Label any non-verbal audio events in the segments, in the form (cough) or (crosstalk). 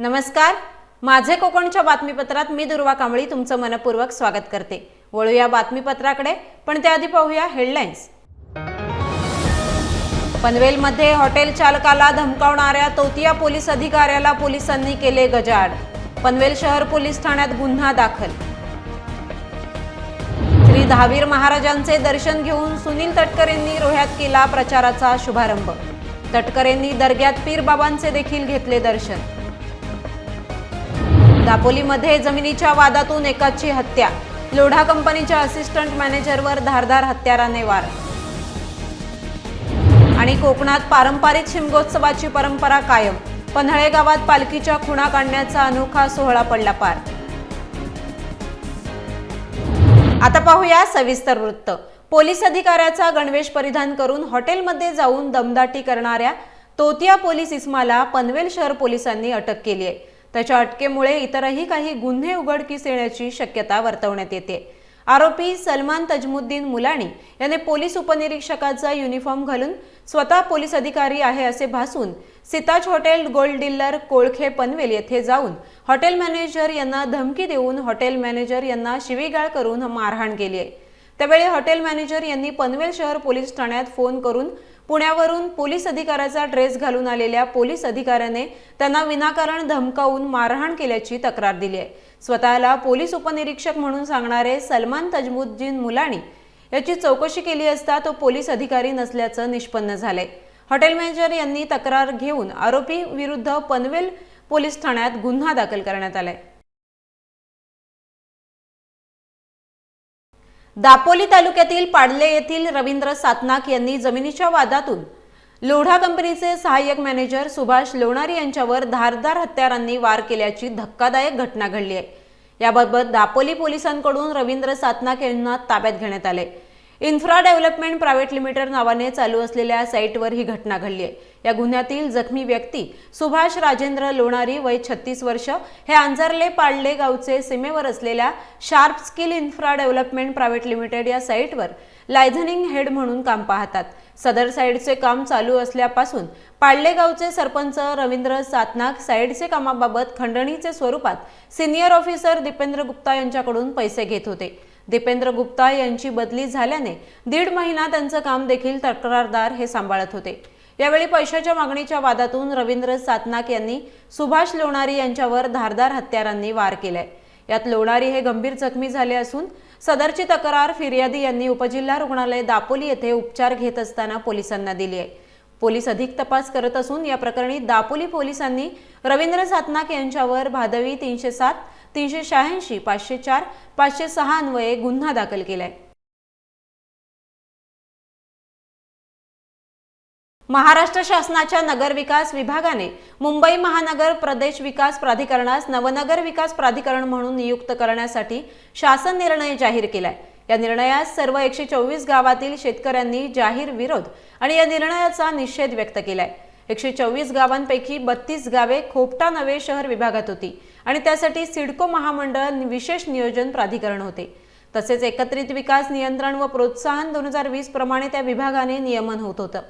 नमस्कार. माझे कोकणच्या बातमीपत्रात मी दुर्वा कांबळी तुमचं मनपूर्वक स्वागत करते. वळूया बातमीपत्राकडे पण त्याआधी पाहूया हेडलाईन्स पनवेलमध्ये हॉटेल चालकाला धमकावणाऱ्या तोतिया पोलीस अधिकाऱ्याला पोलिसांनी केले गजाड पनवेल शहर पोलीस ठाण्यात गुन्हा दाखल. श्री दहावीर महाराजांचे दर्शन घेऊन सुनील तटकरेंनी रोह्यात केला प्रचाराचा शुभारंभ. तटकरेंनी दर्ग्यात पीरबाबांचे देखील घेतले दर्शन. दापोलीमध्ये जमिनीच्या वादातून एकाची हत्या. लोढा कंपनीच्या असिस्टंट मॅनेजरवर धारदार हत्याराने वार आणि कोकणात पारंपरिक शिमगोत्सवाची परंपरा कायम. पन्हाळे गावात पालखीच्या खुणा काढण्याचा अनोखा सोहळा पडला पार. आता पाहूया सविस्तर वृत्त. पोलीस अधिकाऱ्याचा गणवेश परिधान करून हॉटेलमध्ये जाऊन दमदाटी करणाऱ्या तोतिया पोलीस इस्माला पनवेल शहर पोलिसांनी अटक केली आहे. त्याच्या अटकेमुळे इतरही काही गुन्हे उघडकीस येण्याची शक्यता वर्तवण्यात येते. आरोपी सलमान तजमुद्दीन मुलाणी याने पोलीस उपनिरीक्षकाचा युनिफॉर्म घालून स्वतः पोलीस अधिकारी आहे असे भासून सिताज hotel gold dealer Kolkhe Panvel येथे जाऊन हॉटेल मॅनेजर यांना धमकी देऊन हॉटेल मॅनेजर यांना शिवीगाळ करून मारहाण केली आहे. त्यावेळी हॉटेल मॅनेजर यांनी पनवेल शहर पोलीस ठाण्यात फोन करून पुण्यावरून पोलीस अधिकाऱ्याचा ड्रेस घालून आलेल्या पोलीस अधिकाऱ्याने त्यांना विनाकारण धमकावून मारहाण केल्याची तक्रार दिली आहे. स्वतःला पोलीस उपनिरीक्षक म्हणून सांगणारे सलमान तजमुद्दीन मुलाणी याची चौकशी केली असता तो पोलीस अधिकारी नसल्याचं निष्पन्न झालंय. हॉटेल मॅनेजर यांनी तक्रार घेऊन आरोपी विरुद्ध पनवेल पोलीस ठाण्यात गुन्हा दाखल करण्यात आलाय. दापोली तालुक्यातील पाडले येथील रवींद्र सातनाक यांनी जमिनीच्या वादातून लोढा कंपनीचे सहाय्यक मॅनेजर सुभाष लोणारी यांच्यावर धारदार हत्यारांनी वार केल्याची धक्कादायक घटना घडली आहे. याबाबत दापोली पोलिसांकडून रवींद्र सातनाक यांना ताब्यात घेण्यात आले. इन्फ्रा डेव्हलपमेंट प्रायव्हेट लिमिटेड नावाने चालू असलेल्या साईटवर ही घटना घडली आहे. या गुन्ह्यातील जखमी व्यक्ती सुभाष राजेंद्र लोणारी वय छत्तीस वर्ष. हे आंजर्ले पाडले गावचे सीमेवर असलेल्या sharp skill infra development private limited या साईटवर लायझनिंग हेड म्हणून काम पाहतात. सदर साईडचे काम चालू असल्यापासून पाडले गावचे सरपंच रवींद्र सातनाक साईडचे कामाबाबत खंडणीचे स्वरूपात सिनियर ऑफिसर दीपेंद्र गुप्ता यांच्याकडून पैसे घेत होते. दीपेंद्र गुप्ता यांची बदली झाल्याने दीड महिना त्यांचं काम देखील तक्रारदार हे सांभाळत होते. यावेळी पैशाच्या मागणीच्या वादातून रवींद्र सातनाक यांनी सुभाष लोणारी यांच्यावर धारदार हत्यारांनी वार केलाय. यात लोणारी हे गंभीर जखमी झाले असून सदरची तक्रार फिर्यादी यांनी उपजिल्हा रुग्णालय दापोली येथे उपचार घेत असताना पोलिसांना दिली आहे. पोलीस अधिक तपास करत असून या प्रकरणी दापोली पोलिसांनी रवींद्र सातनाक यांच्यावर भादवी तीनशे सात तीनशे शहाऐंशी पाचशे चार पाचशे सहा अन्वये गुन्हा दाखल केलाय. महाराष्ट्र शासनाच्या नगरविकास विभागाने मुंबई महानगर प्रदेश विकास प्राधिकरणास नवनगर विकास प्राधिकरण म्हणून नियुक्त करण्यासाठी शासन निर्णय जाहीर केलाय. या निर्णयास सर्व एकशे चोवीस गावातील शेतकऱ्यांनी जाहीर विरोध आणि या निर्णयाचा निषेध व्यक्त केलाय. एकशे चोवीस गावांपैकी बत्तीस गावे खोपटा नवे शहर विभागात होती आणि त्यासाठी सिडको महामंडळ विशेष नियोजन प्राधिकरण होते. तसेच एकत्रित विकास नियंत्रण व प्रोत्साहन दोन हजार वीस प्रमाणे त्या विभागाने नियमन होत होतं.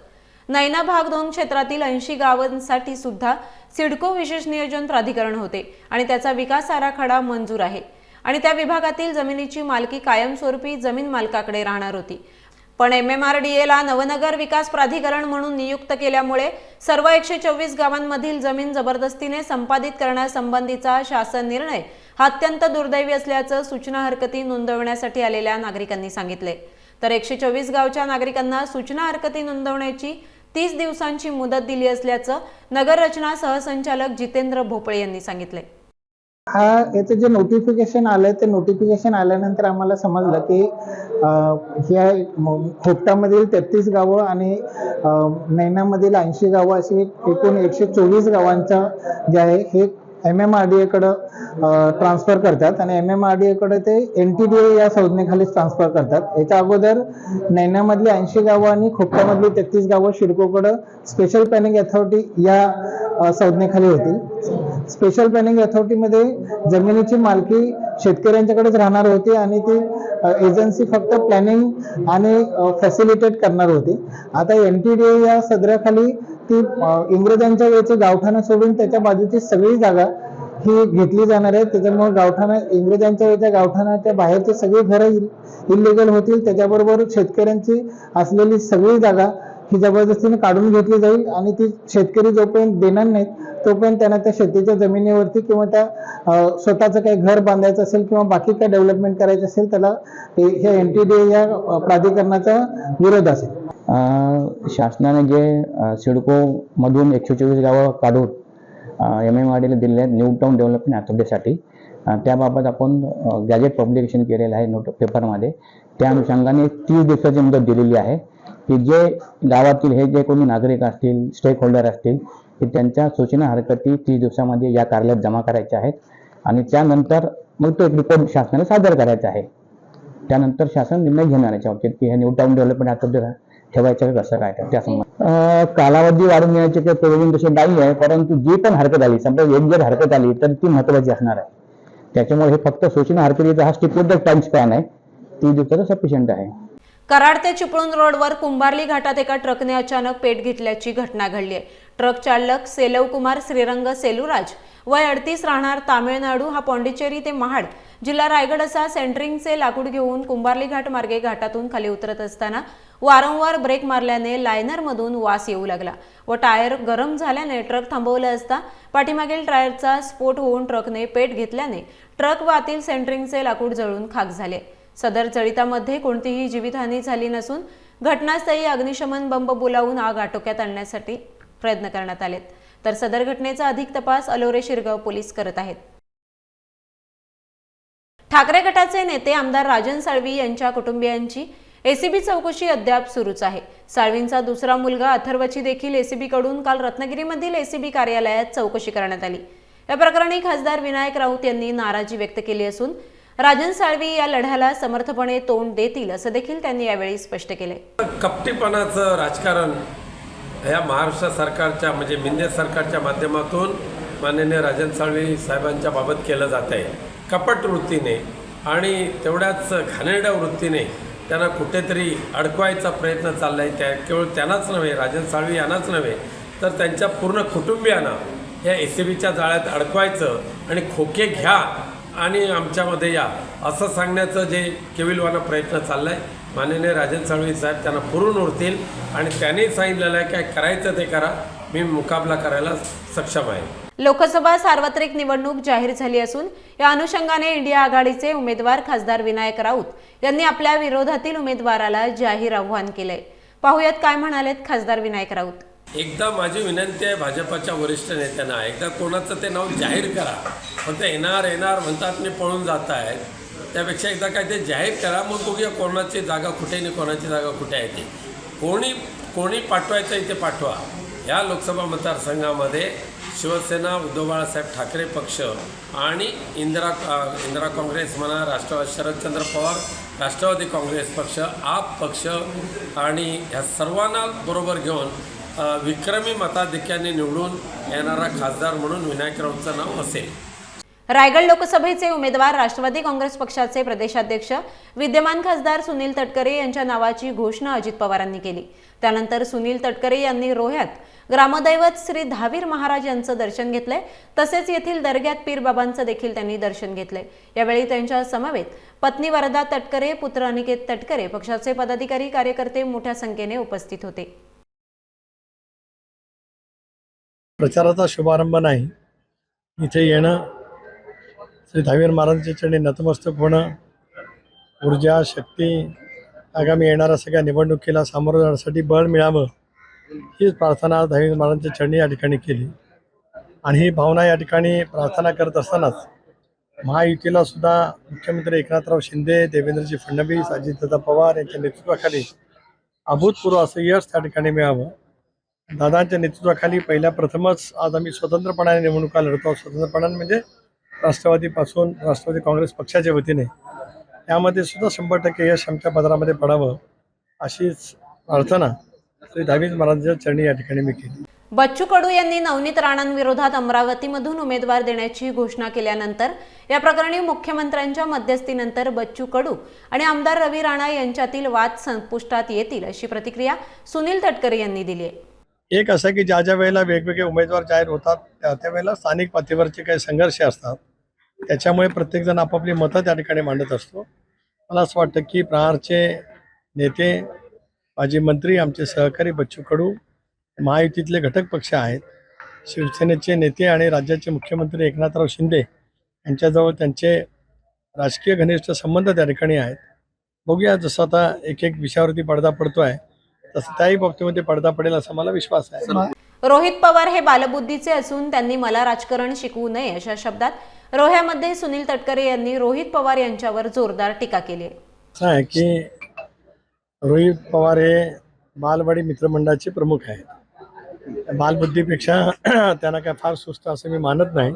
नैना भाग दोन क्षेत्रातील ऐंशी गावांसाठी सुद्धा सिडको विशेष नियोजन प्राधिकरण होते आणि त्याचा विकास आराखडा मंजूर आहे. आणि त्या विभागातील जमिनीची मालकी कायमस्वरूपी जमीन मालकाकडे राहणार होती. पण एम एम आर डी एला नवनगर विकास प्राधिकरण म्हणून नियुक्त केल्यामुळे सर्व एकशे चोवीस गावांमधील जमीन जबरदस्तीने संपादित करण्यासंबंधीचा शासन निर्णय हा अत्यंत दुर्दैवी असल्याचं सूचना हरकती नोंदवण्यासाठी आलेल्या नागरिकांनी सांगितले. तर एकशे चोवीस गावच्या नागरिकांना सूचना हरकती नोंदवण्याची तीस दिवसांची मुदत दिली असल्याचं नगर रचना सहसंचालक जितेंद्र भोपळे यांनी सांगितले हा याचं जे नोटिफिकेशन आलंय ते नोटिफिकेशन आल्यानंतर आम्हाला समजलं की ह्या म- खोपटामधील तेहतीस गावं आणि नैनामधील ऐंशी गावं अशी एकूण एकशे चोवीस गावांचा जे आहे हे एम एम आर डी एकडं ट्रान्सफर करतात आणि एम एम आर डी एकडे ते एन टी डी ए या संज्ञेखालीच ट्रान्सफर करतात. याच्या अगोदर नैनामधली ऐंशी गावं आणि खोपटामधली तेहतीस गावं शिडकोकडं स्पेशल प्लॅनिंग अथॉरिटी या संज्ञेखाली होती. स्पेशल प्लॅनिंग अथॉरिटीमध्ये जमिनीची मालकी शेतकऱ्यांच्याकडेच राहणार होती आणि ती एजन्सी फक्त प्लॅनिंग आणि फॅसिलिटेट करणार होती. आता एन टी डी या सदराखाली ती इंग्रजांच्या वेळेचे गावठाणं सोडून त्याच्या बाजूची सगळी जागा ही घेतली जाणार आहे. त्याच्यामुळे गावठाणा इंग्रजांच्या वेळच्या गावठाणाच्या बाहेरची सगळी घरं इल्लिगल होतील. त्याच्याबरोबर शेतकऱ्यांची असलेली सगळी जागा ही जबरदस्तीने काढून घेतली जाईल आणि ती शेतकरी जोपर्यंत देणार नाहीत तोपर्यंत त्यांना त्या शेतीच्या जमिनीवरती किंवा त्या स्वतःचं काही घर बांधायचं असेल किंवा बाकी काही डेव्हलपमेंट करायचं असेल त्याला हे- ह्या एन टी डी या प्राधिकरणाचा विरोध असेल. शासनाने जे सिडको सिडकोमधून एकशे चोवीस गावं काढून एम एम आर डीला दिलेले आहेत न्यू टाऊन डेव्हलपमेंट अथॉरिटीसाठी त्याबाबत आपण गॅजेट पब्लिकेशन केलेलं आहे नोट पेपरमध्ये त्या अनुषंगाने तीस दिवसाची मुदत दिलेली आहे. की जे गावातील हे जे कोणी नागरिक असतील स्टेक होल्डर असतील की त्यांच्या सूचना हरकती तीस दिवसामध्ये या कार्यालयात जमा करायच्या आहेत. आणि त्यानंतर मग तो एक रिपोर्ट शासनाला सादर करायचा आहे. त्यानंतर शासन निर्णय घेणार याच्या बाबतीत की हे न्यू टाऊन डेव्हलपमेंट अथॉरिटी ठेवायचं का कसं काय त्या संबंधात. कालावधी वाढून घेण्याचे काही प्रयोजन तसे नाही आहे परंतु जी पण हरकत आली समजा एक जर हरकत आली तर ती महत्वाची असणार आहे. त्याच्यामुळे हे फक्त सूचना हरकतीचा हा स्टिपबद्दल टाइम स्पॅन आहे. ती दिवसाचा सफिशियंट आहे. कराड ते चिपळूण रोडवर कुंभारली घाटात एका ट्रकने अचानक पेट घेतल्याची घटना घडली आहे. ट्रक चालक सेलव कुमार श्रीरंग सेलुराज वय अडतीस राहणार तामिळनाडू हा पॉंडिचेरी ते महाड जिल्हा रायगड असा सेंटरिंगचे लाकूड घेऊन कुंभारली घाट मार्गे घाटातून खाली उतरत असताना वारंवार ब्रेक मारल्याने लायनरमधून वास येऊ लागला व टायर गरम झाल्याने ट्रक थांबवला असता पाठीमागील टायरचा स्फोट होऊन ट्रकने पेट घेतल्याने ट्रक वातील सेंटरिंगचे लाकूड जळून खाक झाले. सदर जळितामध्ये कोणतीही जीवितहानी झाली नसून घटनास्थळी अग्निशमन बंब बोलावून आग आटोक्यात आणण्यासाठी प्रयत्न करण्यात आले तर सदर घटनेचा अधिक तपास अलोरे शिरगाव पोलीस करत आहेत. ठाकरे गटाचे नेते आमदार राजन साळवी यांच्या कुटुंबियांची एसीबी चौकशी अद्याप सुरूच आहे. साळवींचा दुसरा मुलगा अथर्वची देखील एसीबी कडून काल रत्नागिरीमधील एसीबी कार्यालयात चौकशी करण्यात आली. या प्रकरणी खासदार विनायक राऊत यांनी नाराजी व्यक्त केली असून राजन साळवी या लढ्याला समर्थपणे तोंड देतील असं देखील त्यांनी यावेळी स्पष्ट केले. कपटीपणाचं राजकारण ह्या महाराष्ट्र सरकारच्या म्हणजे मिंदे सरकारच्या माध्यमातून माननीय राजन साळवी साहेबांच्या बाबत केलं जात आहे. कपट वृत्तीने आणि तेवढ्याच घाणेरड्या वृत्तीने त्यांना कुठेतरी अडकवायचा प्रयत्न चालला आहे त्या केवळ त्यांनाच नव्हे राजन साळवी यांनाच नव्हे तर त्यांच्या पूर्ण कुटुंबियांना या ए सी बीच्या जाळ्यात अडकवायचं आणि खोके घ्या आणि आमच्यामध्ये या. असं सांगण्याचं जे केविलवाना प्रयत्न चालला आहे माननीय राजन साळवी साहेब त्यांना पुरून उरतील आणि त्यांनी सांगितलेलं आहे काय करायचं ते करा. मी मुकाबला करायला सक्षम आहे. लोकसभा सार्वत्रिक निवडणूक जाहीर झाली असून या अनुषंगाने इंडिया आघाडीचे उमेदवार खासदार विनायक राऊत यांनी आपल्या विरोधातील उमेदवाराला जाहीर आव्हान केलंय. पाहुयात काय म्हणालेत खासदार विनायक राऊत. एकदा माझी विनंती आहे भाजपाच्या वरिष्ठ नेत्यांना एकदा कोणाचं ते नाव जाहीर करा. फक्त येणार येणार म्हणतात मी पळून जात आहेत त्यापेक्षा एकदा काय ते जाहीर करा मग बघूया कोणाची जागा कुठे आणि कोणाची जागा कुठे आहे ती. कोणी कोणी पाठवायचं इथे पाठवा. या लोकसभा मतदारसंघामध्ये शिवसेना उद्धव बाळासाहेब ठाकरे पक्ष आणि इंदिरा इंदिरा काँग्रेस म्हणा राष्ट्रवादी शरदचंद्र पवार राष्ट्रवादी काँग्रेस पक्ष आप पक्ष आणि ह्या सर्वांना बरोबर घेऊन विक्रमी मताधिक्याने निवडून येणारा खासदार म्हणून विनायकरावचं नाव असेल. रायगड लोकसभेचे उमेदवार राष्ट्रवादी काँग्रेस पक्षाचे प्रदेशाध्यक्ष विद्यमान खासदार सुनील तटकरे यांच्या नावाची घोषणा अजित पवारांनी केली. त्यानंतर सुनील तटकरे यांनी रोह्यात ग्रामदैवत श्री धावीर महाराज यांचं दर्शन घेतलंय तसेच येथील दर्ग्यात पीरबाबांचं देखील त्यांनी दर्शन घेतलंय. यावेळी त्यांच्या समवेत पत्नी वरदा तटकरे पुत्र अनिकेत तटकरे पक्षाचे पदाधिकारी कार्यकर्ते मोठ्या संख्येने उपस्थित होते. प्रचाराचा शुभारंभ नाही. इथे येणं श्री दहावीर महाराजांच्या चरणी नतमस्तक होणं ऊर्जा शक्ती आगामी येणाऱ्या सगळ्या निवडणुकीला सामोरं जाण्यासाठी बळ मिळावं हीच प्रार्थना दहावीर महाराजांच्या चरणी या ठिकाणी केली. आणि ही भावना या ठिकाणी प्रार्थना करत असतानाच महायुतीला सुद्धा मुख्यमंत्री एकनाथराव शिंदे देवेंद्रजी फडणवीस अजितदादा पवार यांच्या नेतृत्वाखाली अभूतपूर्व असं यश त्या ठिकाणी मिळावं. दादांच्या नेतृत्वाखाली पहिल्या प्रथमच आज आम्ही स्वतंत्रपणाने निवडणुका लढतो. स्वतंत्रपणाने म्हणजे राष्ट्रवादीपासून राष्ट्रवादी काँग्रेस पक्षाच्या वतीने. यामध्ये सुद्धा शंभर टक्के यश आमच्या पदरामध्ये पडावं अशीच प्रार्थना श्री दहावीज महाराजांच्या चरणी या ठिकाणी मी केली. बच्चू कडू यांनी नवनीत राणांविरोधात अमरावतीमधून उमेदवार देण्याची घोषणा केल्यानंतर या प्रकरणी मुख्यमंत्र्यांच्या मध्यस्थीनंतर बच्चू कडू आणि आमदार रवी राणा यांच्यातील वाद संपुष्टात येतील अशी प्रतिक्रिया सुनील तटकरे यांनी दिली आहे. एक असं की ज्या ज्या वेळेला वेगवेगळे उमेदवार जाहीर होतात त्या त्या वेळेला स्थानिक पातळीवरचे काही संघर्ष असतात. त्याच्यामुळे प्रत्येकजण आपापली मतं त्या ठिकाणी मांडत असतो. मला असं वाटतं की प्रहारचे नेते माजी मंत्री आमचे सहकारी बच्चू कडू महायुतीतले घटक पक्ष आहेत. शिवसेनेचे नेते आणि राज्याचे मुख्यमंत्री एकनाथराव शिंदे यांच्याजवळ त्यांचे राजकीय घनिष्ठ संबंध त्या ठिकाणी आहेत. बघूया जसं आता एक एक विषयावरती पडदा पडतो आहे तसं त्याही बाबतीमध्ये पडदा पडेल असा मला विश्वास आहे. रोहित पवार हे बालबुद्धीचे असून त्यांनी मला राजकारण शिकवू नये अशा शब्दात रोह्यामध्ये सुनील तटकरे यांनी रोहित पवार यांच्यावर जोरदार टीका केली आहे. असं आहे की रोहित पवार हे बालवाडी मित्रमंडळाचे प्रमुख आहेत. बालबुद्धीपेक्षा (clears throat) त्यांना काय फार सुस्त असं मी मानत नाही.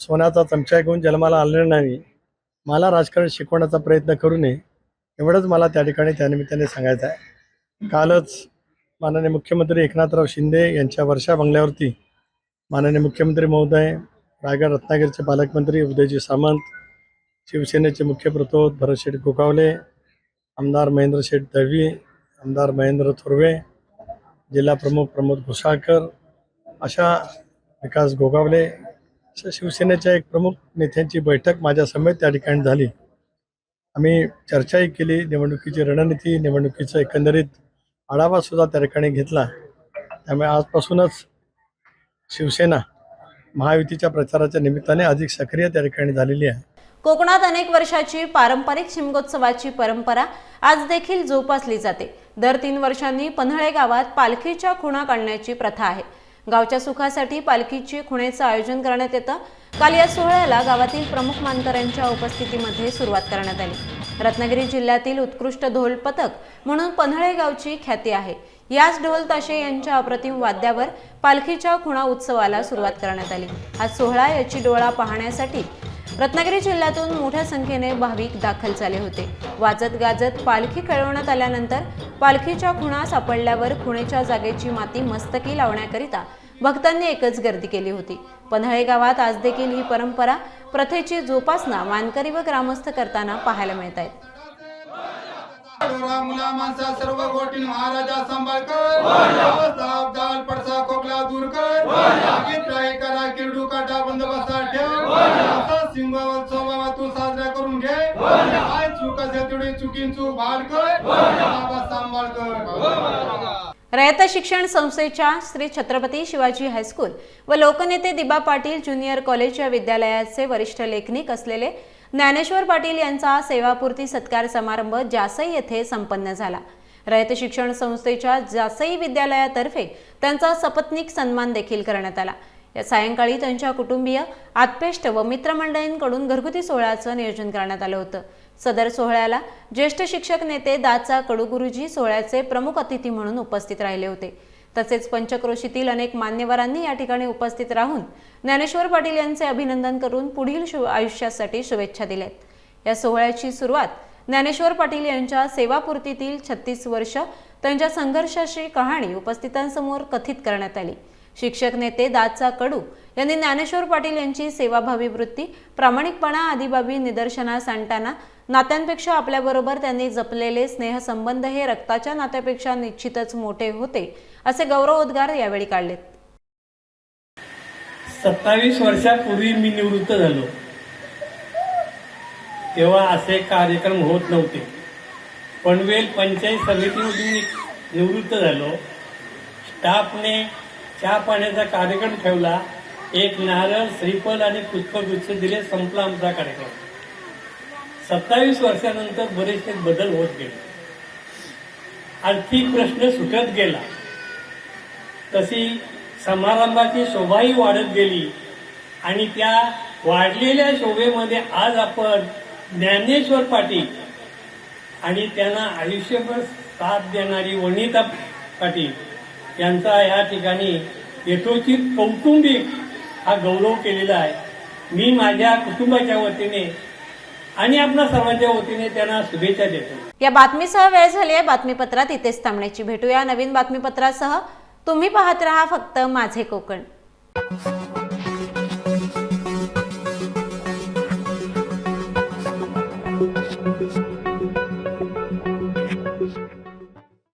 सोन्याचा चमचा घेऊन जन्माला आलेला नाही. मला राजकारण शिकवण्याचा प्रयत्न करू नये. एवढंच मला त्या ठिकाणी त्यानिमित्ताने सांगायचं आहे. कालच माननीय मुख्यमंत्री एकनाथराव शिंदे यांच्या वर्षा बंगल्यावरती माननीय मुख्यमंत्री महोदय रायगड रत्नागिरीचे पालकमंत्री उदयजी सामंत शिवसेनेचे मुख्य प्रतोद भरतशेठ गोगावले आमदार महेंद्र शेठ दळवी आमदार महेंद्र थोरवे जिल्हा प्रमुख प्रमोद घोसाळकर अशा विकास गोगावले अशा शिवसेनेच्या एक प्रमुख नेत्यांची बैठक माझ्या समेत त्या ठिकाणी झाली. आम्ही चर्चाही केली निवडणुकीची रणनीती निवडणुकीचं एकंदरीत आढावा सुद्धा त्या ठिकाणी घेतला. त्यामुळे आजपासूनच शिवसेना महायुतीच्या प्रचाराच्या निमित्ताने अधिक सक्रिय त्या ठिकाणी झालेली आहे. कोकणात अनेक वर्षाची पारंपरिक शिमगोत्सवाची परंपरा आज देखील जोपासली जाते. दर तीन वर्षांनी पन्हाळे गावात पालखीच्या खुणा काढण्याची प्रथा आहे. गावच्या सुखासाठी पालखीची खुणेचं आयोजन करण्यात येतं. काल या सोहळ्याला गावातील प्रमुख मानकऱ्यांच्या उपस्थितीमध्ये सुरुवात करण्यात आली. रत्नागिरी जिल्ह्यातील उत्कृष्ट ढोल पथक म्हणून पन्हाळे गावची ख्याती आहे. याच ढोल ताशे यांच्या अप्रतिम वाद्यावर पालखीच्या खुणा उत्सवाला सुरुवात करण्यात आली. हा सोहळा याची डोळा पाहण्यासाठी रत्नागिरी जिल्ह्यातून मोठ्या संख्येने भाविक दाखल झाले होते. वाजत गाजत पालखी खेळवण्यात आल्यानंतर पालखीच्या खुणा सापडल्यावर खुणेच्या जागेची माती मस्तकी लावण्याकरिता भक्तांनी एकच गर्दी केली होती. पन्हाळे गावात आज देखील ही परंपरा प्रथेची जोपासना मानकरी व ग्रामस्थ करताना पाहायला मिळत आहेत. मुला माणसा सर्व गोटी महाराजा सांभाळकर पडसा खोकला दूर कर. ट्राय करा किरडू काटा बंदोबस्तात ठेव. असा तू साजरा करून घे. काय चूक असेल तेवढी चुकीन चूक भाड कर. बाबा सांभाळ कर. रयत शिक्षण संस्थेच्या श्री छत्रपती शिवाजी हायस्कूल व लोकनेते दिबा पाटील ज्युनियर कॉलेज या विद्यालयाचे वरिष्ठ लेखनिक असलेले ज्ञानेश्वर पाटील यांचा सेवापूर्ती सत्कार समारंभ जासई येथे संपन्न झाला. रयत शिक्षण संस्थेच्या जासई विद्यालयातर्फे त्यांचा सपत्नीक सन्मान देखील करण्यात आला. या सायंकाळी त्यांच्या कुटुंबीय आत्पेष्ट व मित्रमंडळींकडून घरगुती सोहळ्याचं नियोजन करण्यात आलं होतं. सदर सोहळ्याला ज्येष्ठ शिक्षक नेते दाचा कडुगुरुजी सोहळ्याचे प्रमुख अतिथी म्हणून उपस्थित राहिले होते. तसेच पंचक्रोशीतील अनेक मान्यवरांनी या ठिकाणी उपस्थित राहून ज्ञानेश्वर पाटील यांचे अभिनंदन करून पुढील शु आयुष्यासाठी शुभेच्छा दिल्यात या सोहळ्याची सुरुवात ज्ञानेश्वर पाटील यांच्या सेवापूर्तीतील छत्तीस वर्ष त्यांच्या संघर्षाची कहाणी उपस्थितांसमोर कथित करण्यात आली. शिक्षक नेते दाचा कडू यांनी ज्ञानेश्वर पाटील यांची सेवाभावी वृत्ती प्रामाणिकपणा आदी बाबी निदर्शनास आणताना नात्यांपेक्षा आपल्याबरोबर त्यांनी जपलेले स्नेहसंबंध हे रक्ताच्या नात्यापेक्षा निश्चितच मोठे होते असे गौरवोद्गार यावेळी काढलेत. सत्तावीस वर्षापूर्वी मी निवृत्त झालो. तेव्हा असे कार्यक्रम होत नव्हते. पनवेल पंचायत समितीमधून निवृत्त झालो. स्टाफने चहा पाण्याचा कार्यक्रम ठेवला. एक नारळ श्रीफल आणि पुष्पगुच्छ दिले. संपला आमचा कार्यक्रम. सत्तावीस वर्षानंतर बरेचसे बदल होत गेले. आर्थिक प्रश्न सुटत गेला. तशी समारंभाची शोभाही वाढत गेली आणि त्या वाढलेल्या शोभेमध्ये आज आपण ज्ञानेश्वर पाटील आणि त्यांना आयुष्यभर साथ देणारी वनिता पाटील यांचा या ठिकाणी यथोचित कौटुंबिक हा गौरव केलेला आहे. मी माझ्या कुटुंबाच्या वतीने आणि आपल्या सर्वांच्या वतीने त्यांना शुभेच्छा देतो. या बातमीसह वेळ झाली आहे. बातमीपत्रात इथेच थांबण्याची भेटूया. नवीन बातमीपत्रासह तुम्ही पाहत रहा फक्त माझे कोकण.